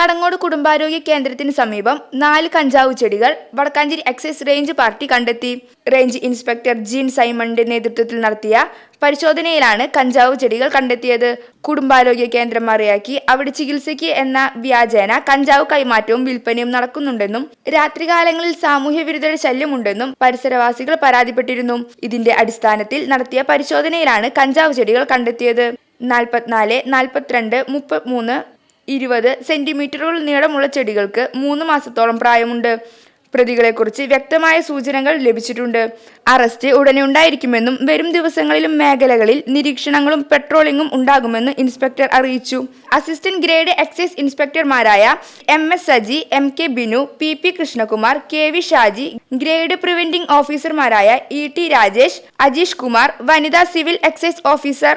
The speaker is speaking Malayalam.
കടങ്ങോട് കുടുംബാരോഗ്യ കേന്ദ്രത്തിന് സമീപം നാല് കഞ്ചാവ് ചെടികൾ വടക്കാഞ്ചേരി എക്സൈസ് റേഞ്ച് പാർട്ടി കണ്ടെത്തി. റേഞ്ച് ഇൻസ്പെക്ടർ ജീൻ സൈമണിന്റെ നേതൃത്വത്തിൽ നടത്തിയ പരിശോധനയിലാണ് കഞ്ചാവ് ചെടികൾ കണ്ടെത്തിയത്. കുടുംബാരോഗ്യ കേന്ദ്രം മറിയാക്കി അവിടെ ചികിത്സയ്ക്ക് എന്ന വ്യാജേന കഞ്ചാവ് കൈമാറ്റവും വിൽപ്പനയും നടക്കുന്നുണ്ടെന്നും രാത്രികാലങ്ങളിൽ സാമൂഹ്യ വിരുദ്ധരുടെ ശല്യമുണ്ടെന്നും പരിസരവാസികൾ പരാതിപ്പെട്ടിരുന്നു. ഇതിന്റെ അടിസ്ഥാനത്തിൽ നടത്തിയ പരിശോധനയിലാണ് കഞ്ചാവ് ചെടികൾ കണ്ടെത്തിയത്. നാൽപ്പത്തിനാല് നാൽപ്പത്തിരണ്ട് മുപ്പത്തിമൂന്ന് ഇരുപത് സെന്റിമീറ്ററുകൾ നീളമുള്ള ചെടികൾക്ക് മൂന്ന് മാസത്തോളം പ്രായമുണ്ട്. പ്രതികളെക്കുറിച്ച് വ്യക്തമായ സൂചനകൾ ലഭിച്ചിട്ടുണ്ട്. അറസ്റ്റ് ഉടനെ ഉണ്ടായിരിക്കുമെന്നും വരും ദിവസങ്ങളിലും മേഖലകളിൽ നിരീക്ഷണങ്ങളും പെട്രോളിംഗും ഉണ്ടാകുമെന്ന് ഇൻസ്പെക്ടർ അറിയിച്ചു. Assistant grade excise ഇൻസ്പെക്ടർമാരായ M S Saji M K Binu P P Krishnakumar K V Shaji grade preventing ഓഫീസർമാരായ ഇ ടി രാജേഷ് അജീഷ് കുമാർ വനിതാ സിവിൽ എക്സൈസ് ഓഫീസർ